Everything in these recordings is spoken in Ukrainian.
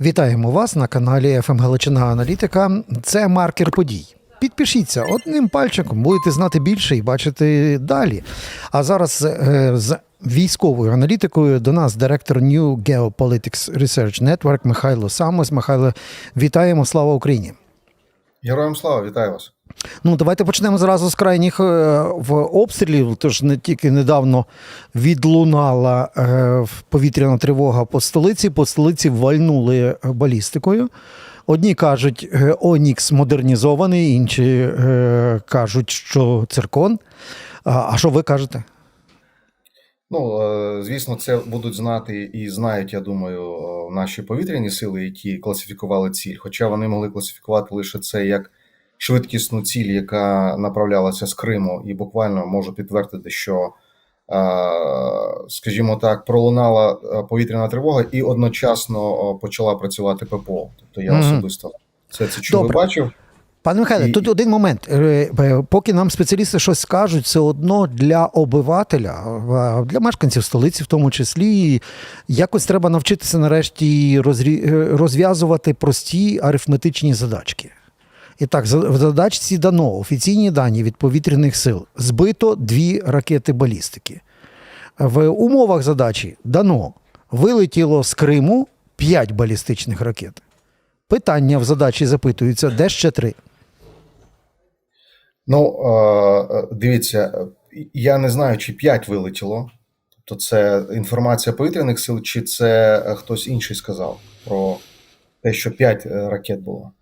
Вітаємо вас на каналі ФМ Галичина Аналітика. Це маркер подій. Підпишіться одним пальчиком, будете знати більше і бачити далі. А зараз е, з військовою аналітикою до нас директор New Geopolitics Research Network Михайло Самос. Михайло, вітаємо! Слава Україні! Героям слава, вітаю вас. Ну, давайте почнемо зразу з крайніх е, в обстрілів. Тож не тільки недавно відлунала е, повітряна тривога по столиці. По столиці вальнули балістикою. Одні кажуть, е, Онікс модернізований, інші кажуть, що циркон. А що ви кажете? Ну, звісно, це будуть знати і знають, я думаю, наші повітряні сили, які класифікували ціль. Хоча вони могли класифікувати лише це як швидкісну ціль, яка направлялася з Криму, і буквально можу підтвердити, що, е, скажімо так, пролунала е, повітряна тривога і одночасно почала працювати ППО. Тобто я особисто це це чув і бачив. Пане Михайле, І- тут один момент. Е, Поки нам спеціалісти щось скажуть, все одно для обивателя, для мешканців столиці, в тому числі, якось треба навчитися нарешті розв'язувати прості арифметичні задачки. І так, в задачці дано офіційні дані від повітряних сил. Збито дві ракети балістики. В умовах задачі дано вилетіло з Криму 5 балістичних ракет. Питання в задачі запитуються, де ще три? Ну, е, е, дивіться, е, я не знаю, чи 5 вилетіло. Тобто це інформація повітряних сил, чи це е, хтось інший сказав про те, що 5 ракет було.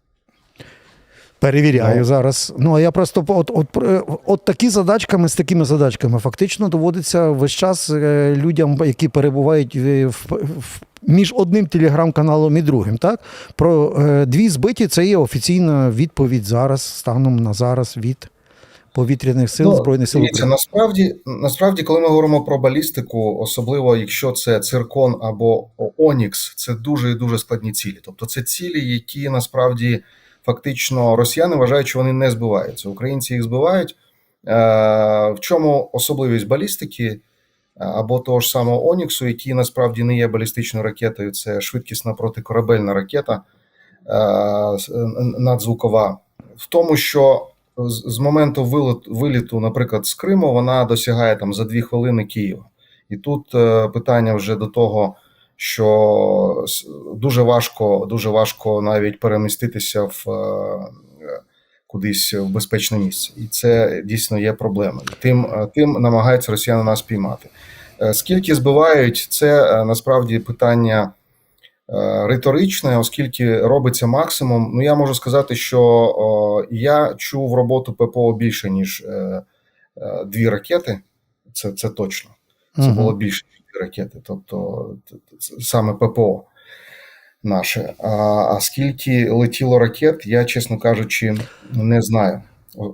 Перевіряю Ну. зараз. Ну а я просто от, от, е, от такі задачками з такими задачками фактично доводиться весь час е, людям, які перебувають в, в, в- між одним телеграм-каналом і другим. Так про е, дві збиті це є офіційна відповідь зараз, станом на зараз від повітряних сил Ну, збройних сил. України. насправді, насправді, коли ми говоримо про балістику, особливо якщо це циркон або Онікс, це дуже і дуже складні цілі. Тобто це цілі, які насправді фактично росіяни вважають, що вони не збиваються. Українці їх збивають. Е, В чому особливість балістики е, або того ж самого Оніксу, який насправді не є балістичною ракетою, це швидкісна протикорабельна ракета е, надзвукова, в тому, що з, моменту виліту, наприклад, з Криму, вона досягає там за дві хвилини Києва. І тут питання вже до того, що дуже важко, дуже важко навіть переміститися в е, кудись в безпечне місце, і це дійсно є проблемою. Тим, е, тим намагаються росіяни нас піймати. Е, Скільки збивають, це насправді питання риторичне, оскільки робиться максимум. Ну я можу сказати, що я чув роботу ППО більше ніж дві ракети. Це, це точно. Це було більше ракети, тобто саме ППО наше. А, а скільки летіло ракет, я, чесно кажучи, не знаю.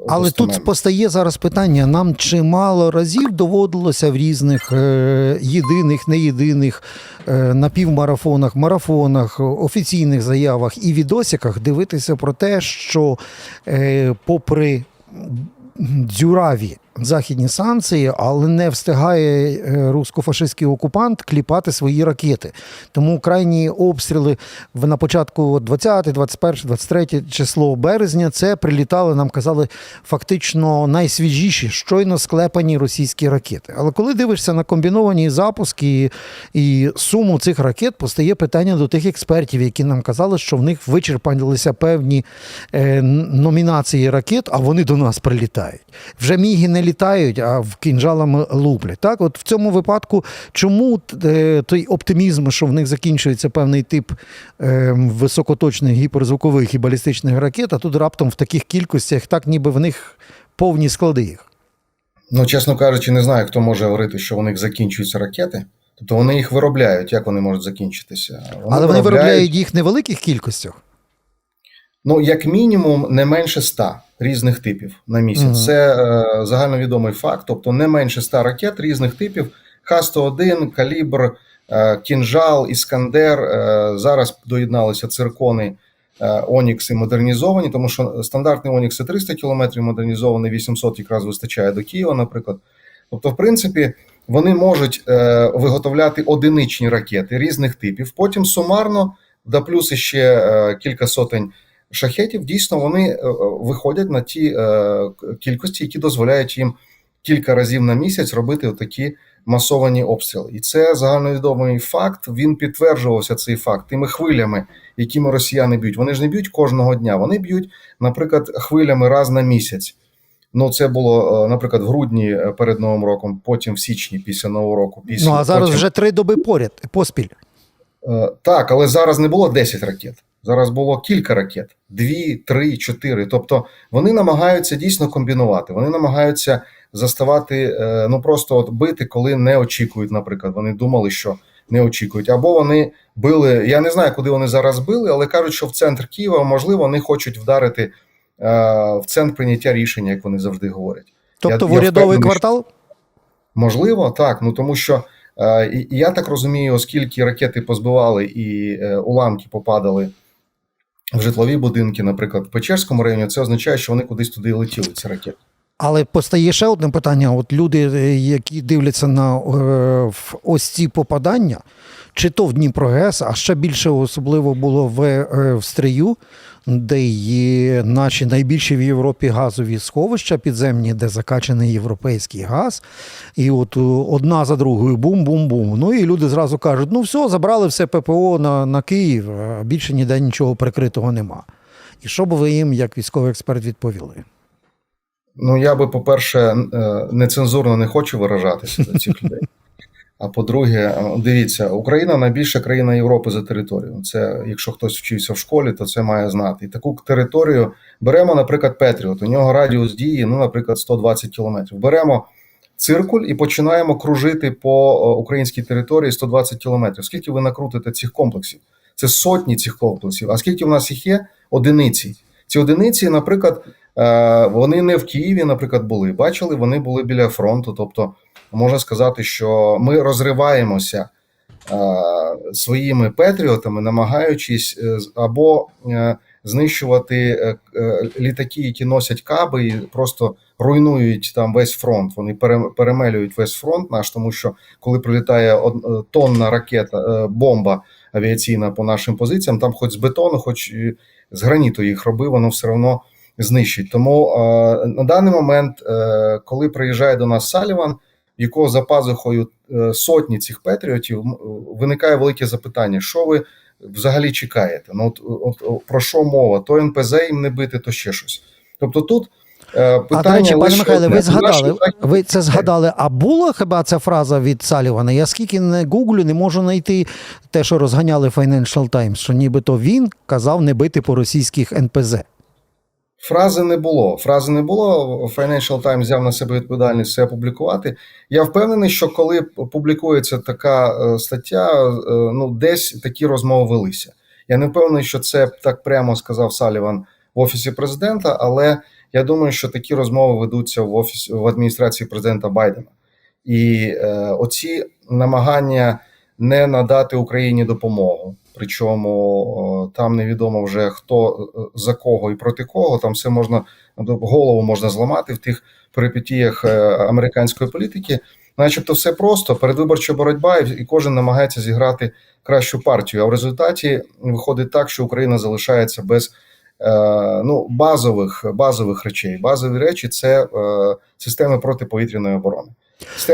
Але достеменно. тут постає зараз питання: нам чимало разів доводилося в різних е, єдиних, неєдиних е, напівмарафонах, марафонах, офіційних заявах і відосиках дивитися про те, що е, попри дзюраві західні санкції, але не встигає е, русско-фашистський окупант кліпати свої ракети. Тому крайні обстріли на початку 20, 21, 23 число березня це прилітали, нам казали, фактично найсвіжіші, щойно склепані російські ракети. Але коли дивишся на комбіновані запуски і суму цих ракет, постає питання до тих експертів, які нам казали, що в них вичерпалися певні е, номінації ракет, а вони до нас прилітають. Вже міги не літають, а в кінжалами луплять. Так, от в цьому випадку, чому е, той оптимізм, що в них закінчується певний тип е, високоточних гіперзвукових і балістичних ракет, а тут раптом в таких кількостях, так ніби в них повні склади їх. Ну, чесно кажучи, не знаю, хто може говорити, що у них закінчуються ракети. Тобто вони їх виробляють. Як вони можуть закінчитися? Але вони виробляють їх в невеликих кількостях. Ну, як мінімум, не менше 100 різних типів на місяць. Мгм. Це е, загальновідомий факт. Тобто не менше 100 ракет різних типів. Х-101, Калібр, е, Кінжал, Іскандер. Е, зараз доєдналися циркони е, Онікс і модернізовані, тому що стандартний Онікс це 300 км, модернізований 800 якраз вистачає до Києва, наприклад. Тобто, в принципі, вони можуть е, виготовляти одиничні ракети різних типів, потім сумарно да плюс іще е, кілька сотень шахетів. Дійсно, вони е, виходять на ті е, кількості, які дозволяють їм кілька разів на місяць робити такі масовані обстріли. І це загальновідомий факт. Він підтверджувався цей факт тими хвилями, якими росіяни б'ють. Вони ж не б'ють кожного дня. Вони б'ють, наприклад, хвилями раз на місяць. Ну, це було, е, наприклад, в грудні е, перед Новим роком, потім в січні після Нового року. Після Ну а зараз потім... вже три доби поряд поспіль. Е, Так, але зараз не було 10 ракет. Зараз було кілька ракет: дві, три, чотири. Тобто вони намагаються дійсно комбінувати. Вони намагаються заставати, е, ну просто от бити, коли не очікують. Наприклад, вони думали, що не очікують. Або вони били. Я не знаю, куди вони зараз били, але кажуть, що в центр Києва можливо вони хочуть вдарити е, в центр прийняття рішення, як вони завжди говорять. Тобто Я- в урядовий впевнений, квартал? Можливо, так. Ну тому що е, я так розумію, оскільки ракети позбивали і уламки попадали в житлові будинки, наприклад, в Печерському районі, це означає, що вони кудись туди летіли, ці ракети. Але постає ще одне питання: от люди, е, які дивляться на е, ось ці попадання, чи то в Дніпрогес, а ще більше особливо було в, е, в Стрию, де є наші найбільші в Європі газові сховища підземні, де закачаний європейський газ. І от е, одна за другою бум-бум-бум. Ну і люди зразу кажуть: ну все, забрали все ППО на, на Київ, більше ніде нічого прикритого нема. І що б ви їм, як військовий експерт, відповіли? Ну, я би, по-перше, е, нецензурно не хочу виражатися до цих людей. А по-друге, е, дивіться, Україна найбільша країна Європи за територію. Це, якщо хтось вчився в школі, то це має знати. І таку територію беремо, наприклад, Петріот. У нього радіус дії, ну, наприклад, 120 кілометрів. Беремо циркуль і починаємо кружити по е, українській території 120 кілометрів. Скільки ви накрутите цих комплексів? Це сотні цих комплексів. А скільки в нас їх є? Одиниці. Ці одиниці, наприклад, е, вони не в Києві, наприклад, були. Бачили, вони були біля фронту. Тобто, можна сказати, що ми розриваємося е, своїми патріотами, намагаючись е, або е, знищувати літаки, які носять каби, і просто руйнують там весь фронт. Вони перемелюють весь фронт наш, тому що коли прилітає тонна ракета, бомба авіаційна по нашим позиціям, там хоч з бетону, хоч з граніту їх роби, воно все одно знищить. Тому е, на даний момент, е, коли приїжджає до нас Саліван, якого за пазухою е, сотні цих патріотів, виникає велике запитання: що ви взагалі чекаєте? Ну от, от, про що мова? То НПЗ їм не бити, то ще щось. Тобто тут е, питання А до речі, пане Михайле, ви згадали, ви це згадали. А була хіба ця фраза від Салівана? Я скільки не гуглю, не можу знайти те, що розганяли Financial Times, що нібито він казав не бити по російських НПЗ. Фрази не було. Фрази не було. Financial Times взяв на себе відповідальність це опублікувати. Я впевнений, що коли публікується така е, стаття, е, ну десь такі розмови велися. Я не впевнений, що це так прямо сказав Саліван в офісі президента, але я думаю, що такі розмови ведуться в офісі в адміністрації президента Байдена. І е, оці намагання не надати Україні допомогу. Причому там невідомо вже хто е, за кого і проти кого. Там все можна голову можна зламати в тих перипетіях е, американської політики. Начебто, все просто передвиборча боротьба, і кожен намагається зіграти кращу партію. А в результаті виходить так, що Україна залишається без е, ну базових базових речей. Базові речі це системи протиповітряної оборони.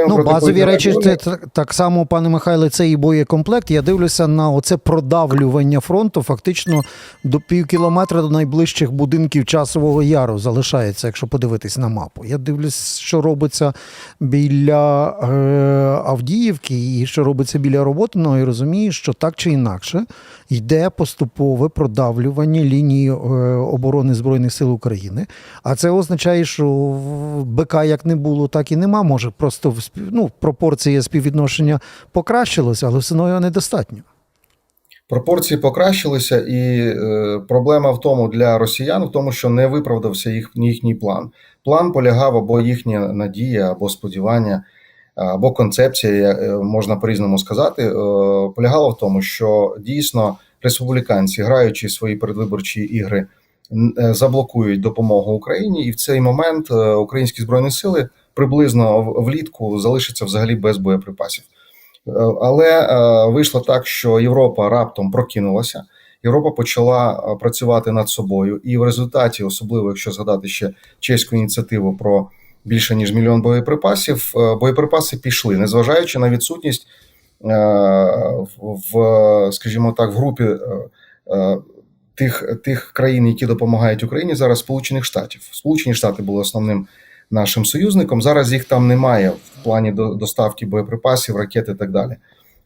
Ну, базові речі, це так, так само, пане Михайле, це і боєкомплект. Я дивлюся на оце продавлювання фронту. Фактично до пів кілометра до найближчих будинків часового яру залишається, якщо подивитись на мапу. Я дивлюсь, що робиться біля е, Авдіївки і що робиться біля Роботиного, і розумію, що так чи інакше йде поступове продавлювання лінії е, оборони Збройних сил України. А це означає, що БК як не було, так і нема. Може, просто ну, пропорція співвідношення покращилася, але все одно його недостатньо. Пропорції покращилися, і е, проблема в тому для росіян, в тому, що не виправдався їх, їхній план. План полягав або їхня надія, або сподівання, або концепція, е, можна по-різному сказати, е, полягала в тому, що дійсно республіканці, граючи свої передвиборчі ігри, е, заблокують допомогу Україні, і в цей момент е, українські збройні сили приблизно влітку залишаться взагалі без боєприпасів. Е, Але е, вийшло так, що Європа раптом прокинулася, Європа почала е, працювати над собою, і в результаті, особливо якщо згадати ще чеську ініціативу про більше ніж мільйон боєприпасів, е, боєприпаси пішли, незважаючи на відсутність е, в, скажімо так, в групі е, тих, тих країн, які допомагають Україні зараз, Сполучених Штатів. Сполучені Штати були основним нашим союзником. Зараз їх там немає в плані до- доставки боєприпасів, ракет і так далі.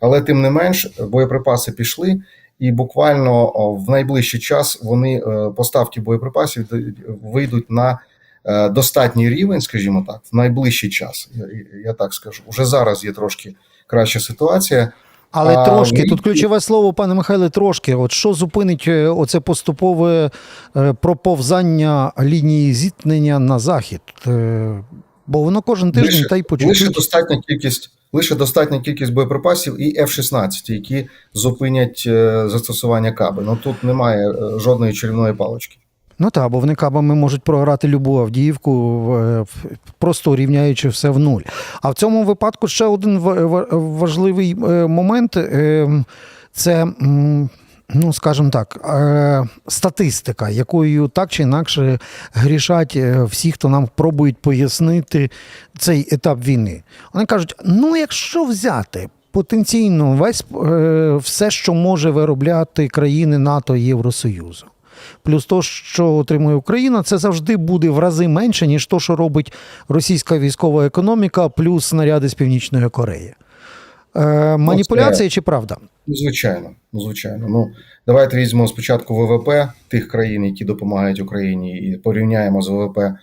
Але тим не менш, боєприпаси пішли, і буквально в найближчий час вони поставки боєприпасів вийдуть на достатній рівень, скажімо так, в найближчий час. Я, я так скажу. Уже зараз є трошки краща ситуація. Але А, трошки, ви- тут ключове слово, пане Михайле, трошки. От що зупинить е, оце поступове е, проповзання лінії зіткнення на захід? Е, Бо воно кожен тиждень Лише- та й по Лише достатня кількість, лише достатня кількість боєприпасів і F-16, які зупинять е, застосування каби. Ну тут немає е, жодної чарівної палички. Ну так, бо вони кабами можуть програти любу Авдіївку, в- просто урівняючи все в нуль. А в цьому випадку ще один ва- ва- важливий е, момент е, це. Ну, скажімо так, е, статистика, якою так чи інакше грішать е, всі, хто нам пробують пояснити цей етап війни. Вони кажуть: ну, якщо взяти потенційно весь е, все, що може виробляти країни НАТО і Євросоюзу, плюс то, що отримує Україна, це завжди буде в рази менше, ніж то, що робить російська військова економіка, плюс снаряди з Північної Кореї. Е, маніпуляція чи правда? Ну, звичайно, ну звичайно. Ну давайте візьмемо спочатку ВВП тих країн, які допомагають Україні, і порівняємо з ВВП е,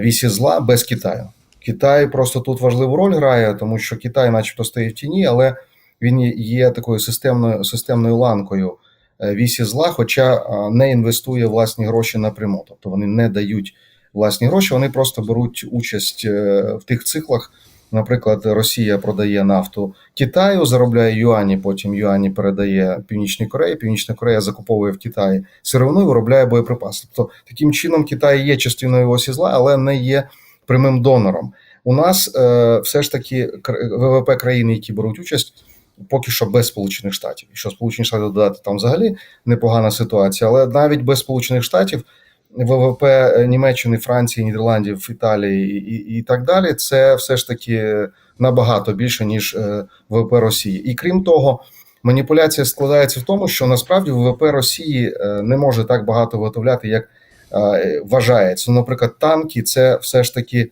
вісі зла без Китаю. Китай просто тут важливу роль грає, тому що Китай, начебто, стоїть в тіні, але він є такою системною системною ланкою е, вісі зла, хоча е, не інвестує власні гроші напряму. Тобто вони не дають власні гроші, вони просто беруть участь е, в тих циклах. Наприклад, Росія продає нафту Китаю, заробляє юані, потім юані передає Північній Кореї. Північна Корея закуповує в Китаї сировину і виробляє боєприпаси. Тобто таким чином Китай є частиною осі зла, але не є прямим донором. У нас е, все ж таки ВВП країн, які беруть участь, поки що без Сполучених Штатів. Якщо Сполучені Штати додати, там взагалі непогана ситуація, але навіть без Сполучених Штатів. ВВП Німеччини, Франції, Нідерландів, Італії і, і, і так далі, це все ж таки набагато більше ніж е, ВВП Росії. І крім того, маніпуляція складається в тому, що насправді ВВП Росії е, не може так багато виготовляти, як е, вважається. Наприклад, танки це все ж таки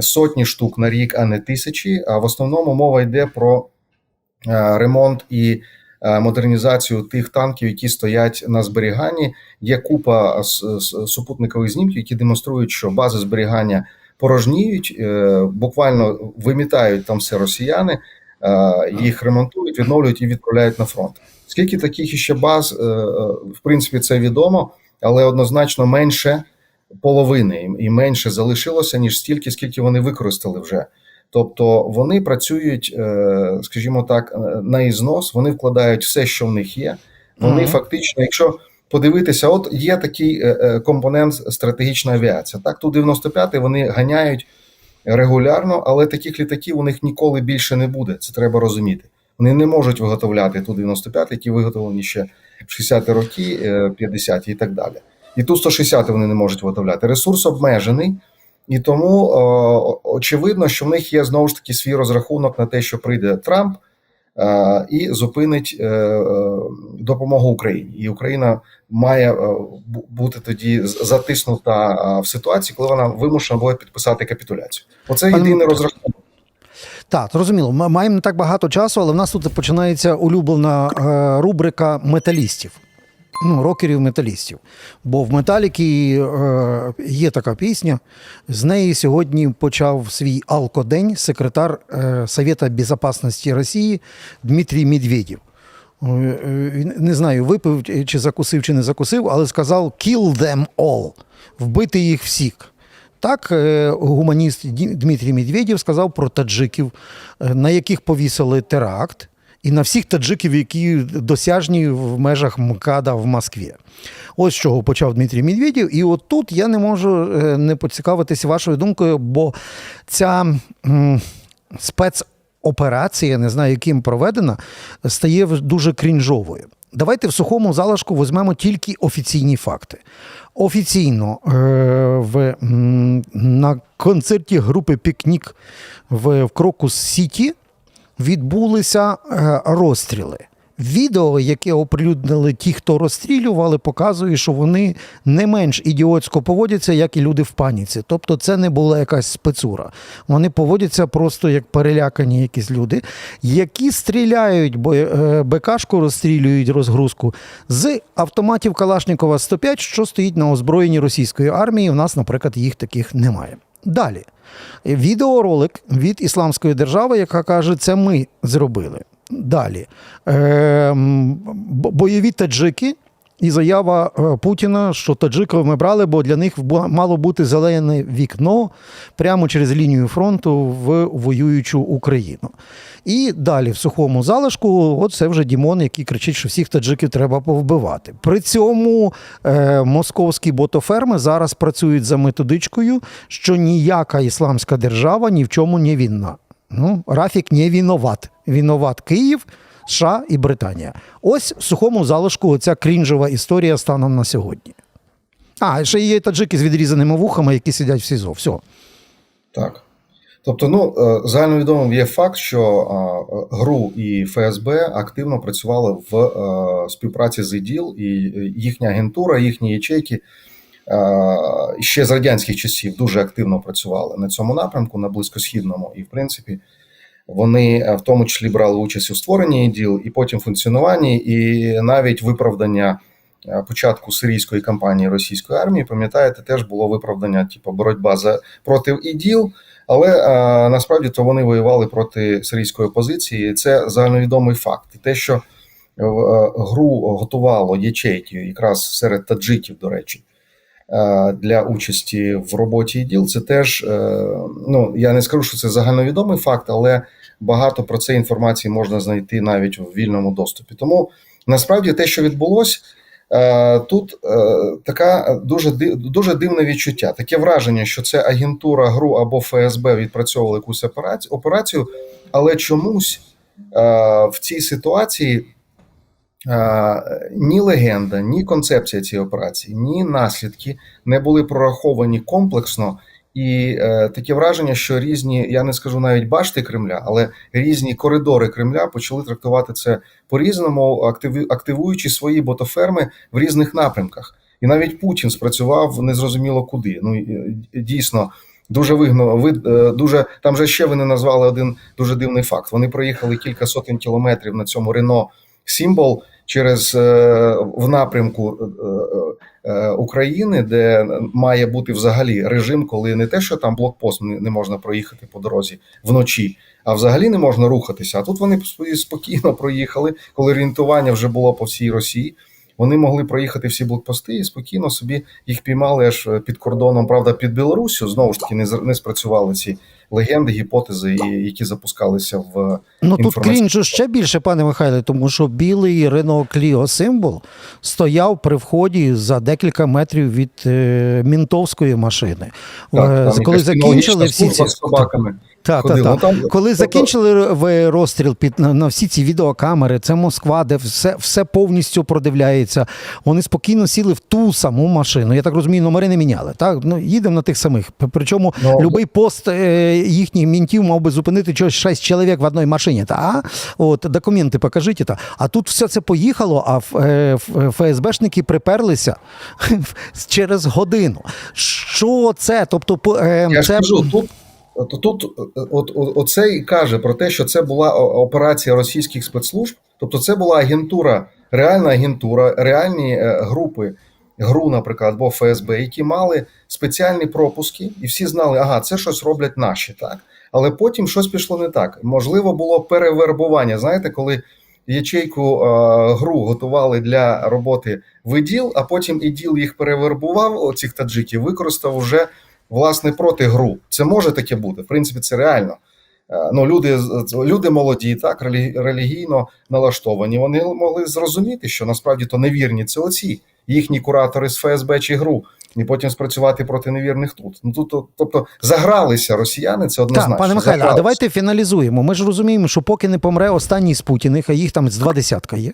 сотні штук на рік, а не тисячі. А в основному мова йде про ремонт і е, модернізацію тих танків, які стоять на зберіганні. Є купа супутникових знімків, які демонструють, що бази зберігання порожніють, е, буквально вимітають там все росіяни, е, їх ремонтують, відновлюють і відправляють на фронт. Скільки таких іще баз, е, е, в принципі, це відомо, але однозначно менше половини і менше залишилося, ніж стільки, скільки вони використали вже. Тобто вони працюють, е, скажімо так, е, на ізнос, вони вкладають все, що в них є. Вони Мгм. фактично, якщо подивитися, от є такий е, компонент стратегічна авіація. Так, ту 95 вони ганяють регулярно, але таких літаків у них ніколи більше не буде. Це треба розуміти. Вони не можуть виготовляти ту 95 які виготовлені ще в 60-ті роки, е, 50-ті і так далі. І ту 160 вони не можуть виготовляти. Ресурс обмежений, і тому о, очевидно, що в них є знову ж таки свій розрахунок на те, що прийде Трамп е, і зупинить е, е, допомогу Україні. І Україна має е, бути тоді затиснута е, в ситуації, коли вона вимушена буде підписати капітуляцію. Оце єдиний розрахунок. Так, зрозуміло. Ми маємо не так багато часу, але в нас тут починається улюблена е, рубрика металістів. Ну, рокерів металістів. Бо в Металіки е, є така пісня. З неї сьогодні почав свій алкодень секретар е, Совета Безопасности Росії Дмитрій Медведєв. Е, е, Не знаю, випив чи закусив, чи не закусив, але сказав kill them all, вбити їх всіх. Так, е, гуманіст Дмитрій Медведєв сказав про таджиків, е, на яких повісили теракт, і на всіх таджиків, які досяжні в межах МКАДа в Москві. Ось з чого почав Дмитрій Медведєв. І от тут я не можу е, не поцікавитися вашою думкою, бо ця спецоперація, не знаю, яким проведена, стає дуже крінжовою. Давайте в сухому залишку візьмемо тільки офіційні факти. Офіційно е, в, на концерті групи Пікнік в Крокус Сіті відбулися е, розстріли. Відео, яке оприлюднили ті, хто розстрілювали, показує, що вони не менш ідіотсько поводяться, як і люди в паніці. Тобто, це не була якась спецура. Вони поводяться просто як перелякані якісь люди, які стріляють, бо е, БКшку розстрілюють розгрузку з автоматів Калашникова 105, що стоїть на озброєнні російської армії. У нас, наприклад, їх таких немає. Далі. Відеоролик від Ісламської держави, яка каже, це ми зробили. Далі. Ем, бо- бойові таджики і заява е, Путіна, що таджиків ми брали, бо для них мало бути зелене вікно прямо через лінію фронту в воюючу Україну. І далі в сухому залишку, от це вже Дімон, який кричить, що всіх таджиків треба повбивати. При цьому е, московські ботоферми зараз працюють за методичкою, що ніяка ісламська держава ні в чому не винна. Ну, Рафік не виноват. Виноват Київ, США і Британія. Ось в сухому залишку оця крінжова історія станом на сьогодні. А, ще є таджики з відрізаними вухами, які сидять в СІЗО. Все. Так. Тобто, ну е, загальновідомим є факт, що е, ГРУ і ФСБ активно працювали в е, співпраці з ІДІЛ, і е, їхня агентура, їхні ячейки е, ще з радянських часів дуже активно працювали на цьому напрямку, на близькосхідному, і в принципі. Вони е, в тому числі брали участь у створенні іділ і потім функціонуванні, і навіть виправдання е, початку сирійської кампанії російської армії, пам'ятаєте, теж було виправдання, типу боротьба за проти іділ. Але е, насправді то вони воювали проти сирійської опозиції. Це загальновідомий факт. І те, що гру готувало ячейки, якраз серед таджиків, до речі, для участі в роботі іділ, це теж ну я не скажу, що це загальновідомий факт, але багато про це інформації можна знайти навіть у вільному доступі. Тому насправді те, що відбулося. Е, Тут е, така дуже дуже дивне відчуття. Таке враження, що це агентура ГРУ або ФСБ відпрацьовували якусь операцію, але чомусь е, в цій ситуації ні легенда, ні концепція цієї операції, ні наслідки не були прораховані комплексно. І е, таке враження, що різні, я не скажу навіть башти Кремля, але різні коридори Кремля почали трактувати це по-різному, активі- активуючи свої ботоферми в різних напрямках. І навіть Путін спрацював незрозуміло куди. Ну дійсно. Дуже вигно, вид, е, дуже там же ще вони назвали один дуже дивний факт. Вони проїхали кілька сотень кілометрів на цьому Рено Сімбол через е, в напрямку е, України, де має бути взагалі режим, коли не те, що там блокпост не, можна проїхати по дорозі вночі, а взагалі не можна рухатися. А тут вони спо- спокійно проїхали, коли орієнтування вже було по всій Росії. Вони могли проїхати всі блокпости і спокійно собі їх піймали аж е, під кордоном, правда, під Білоруссю. Знову ж таки, не не спрацювали ці легенди, гіпотези, які запускалися в Ну тут крінжу ще більше, пане Михайле, тому що білий Renault Clio символ стояв при вході за декілька метрів від е, мінтовської машини. Так, там коли закінчили всі ці собаками. Так, ходила. так. Там- Коли тобто- закінчили в розстріл під на, на всі ці відеокамери, це Москва, де все, все повністю продивляється. Вони спокійно сіли в ту саму машину. Я так розумію, номери не міняли. Так, ну їдемо на тих самих. Причому Ну, любий пост е, їхніх мінтів мав би зупинити чогось шість чоловік в одній машині. Та а? от документи покажіть. Та а тут все це поїхало. А е, ф- ФСБшники приперлися через годину. Що це? Тобто, е, Я ж це кажу, тут, от- тут от, от, оце і каже про те, що це була операція російських спецслужб, тобто це була агентура, реальна агентура, реальні е, групи ГРУ, наприклад, або ФСБ, які мали спеціальні пропуски, і всі знали, ага, це щось роблять наші, так. Але потім щось пішло не так. Можливо, було перевербування. Знаєте, коли ячейку е, ГРУ готували для роботи в іділ, а потім іділ їх перевербував, оцих таджиків, використав вже власне проти ГРУ. Це може таке бути. В принципі, це реально. Е, Ну, люди, люди молоді, так, релі- релігійно налаштовані. Вони могли зрозуміти, що насправді то невірні це оці їхні куратори з ФСБ чи ГРУ, і потім спрацювати проти невірних тут. Ну тут, тобто, загралися росіяни, це однозначно. Так, пане Михайле, а давайте фіналізуємо. Ми ж розуміємо, що поки не помре останній з Путіних, а їх там з два десятка є.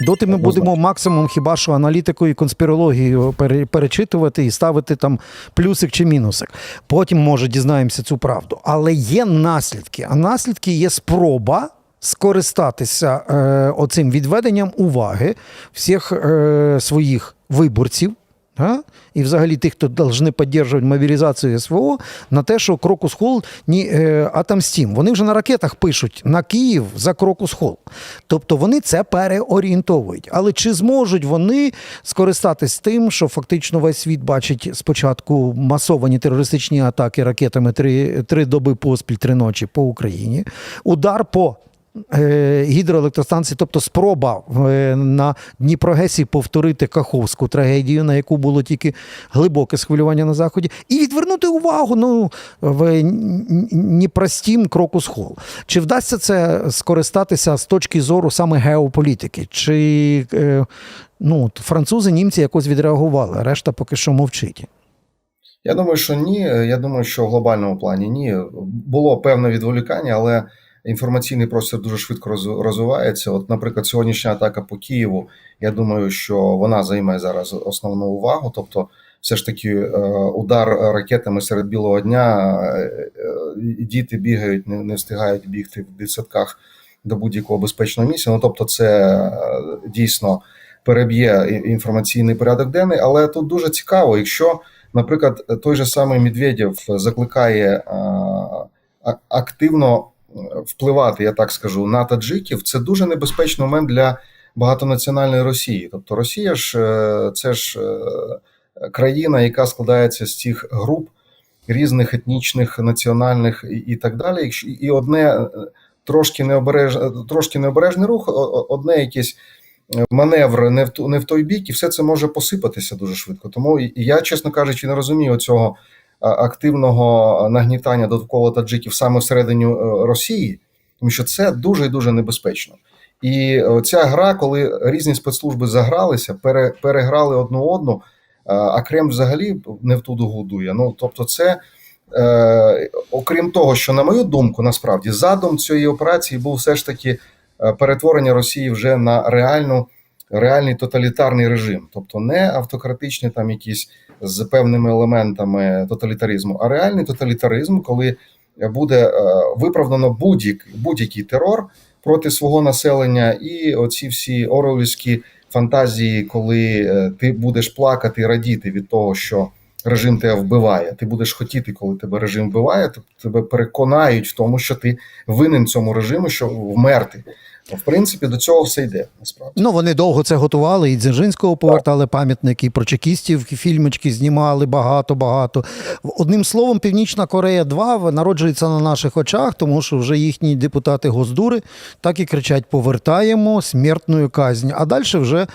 Доти ми будемо максимум хіба що аналітику і конспірологію пере- перечитувати і ставити там плюсик чи мінусик. Потім, може, дізнаємося цю правду. Але є наслідки. А наслідки є спроба. Скористатися е, оцим відведенням уваги всіх е, своїх виборців, а? і взагалі тих, хто повинні підтримувати мобілізацію СВО, на те, що Крокус Холл ні е, атомстім. Вони вже на ракетах пишуть на Київ за Крокус Холл. Тобто вони це переорієнтовують. Але чи зможуть вони скористатись тим, що фактично весь світ бачить спочатку масовані терористичні атаки ракетами три, три доби поспіль, три ночі по Україні, удар по гідроелектростанції, тобто спроба е, на Дніпрогесі повторити Каховську трагедію, на яку було тільки глибоке схвилювання на заході, і відвернути увагу ну, в непростім кроку схол. Чи вдасться це скористатися з точки зору саме геополітики? Чи е, ну, французи, німці якось відреагували, решта поки що мовчить. Я думаю, що ні. Я думаю, що в глобальному плані ні. Було певне відволікання, але інформаційний простір дуже швидко розвивається. От, наприклад, сьогоднішня атака по Києву. Я думаю, що вона займе зараз основну увагу. Тобто, все ж таки, е, удар ракетами серед білого дня. е, е, Діти бігають, не, встигають бігти в дитсадках до будь-якого безпечного місця. Ну тобто, це дійсно переб'є інформаційний порядок денний. Але тут дуже цікаво, якщо наприклад, той же самий Медведєв закликає а- активно впливати, я так скажу, на таджиків, це дуже небезпечний момент для багатонаціональної Росії. Тобто Росія ж е, це ж е, країна, яка складається з цих груп різних етнічних, національних і, так далі. І одне е, трошки необереж, трошки необережний рух, одне якесь маневр не в ту не в той бік, і все це може посипатися дуже швидко. Тому я, чесно кажучи, не розумію цього активного нагнітання довкола таджиків саме всередині е, Росії, тому що це дуже і дуже небезпечно. І ця гра, коли різні спецслужби загралися, пере, переграли одну одну, а- Кремль взагалі не в ту дугу дує. Ну тобто, це. Е, окрім того, що на мою думку, насправді задум цієї операції був все ж таки е, перетворення Росії вже на реальну, реальний тоталітарний режим, тобто не автократичний там якісь з певними елементами тоталітаризму, а реальний тоталітаризм, коли буде е, виправдано будь-який, будь-який терор проти свого населення, і оці всі орелівські фантазії, коли е, ти будеш плакати радіти від того, що режим тебе вбиває. Ти будеш хотіти, коли тебе режим вбиває, то тебе переконають в тому, що ти винен цьому режиму, що вмерти. В принципі, до цього все йде насправді. Ну, вони довго це готували, і Дзержинського повертали пам'ятники, і про чекістів фільмочки знімали багато-багато. Одним словом, Північна Корея 2 народжується на наших очах, тому що вже їхні депутати Госдури так і кричать: повертаємо смертну казнь. А далі вже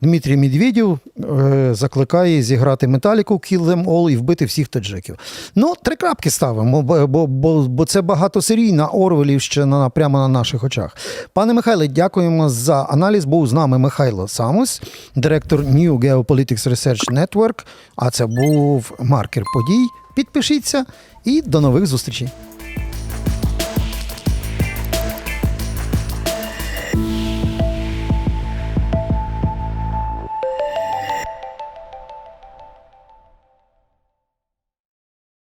Дмитрій Медведєв е, закликає зіграти металіку Kill them all і вбити всіх таджиків. Ну, три крапки ставимо, бо, бо, бо, бо це багатосерійна Орвелівщина прямо на наших очах. Пане Михайле, дякуємо за аналіз. Був з нами Михайло Самос, директор New Geopolitics Research Network. А це був маркер подій. Підпишіться і до нових зустрічей.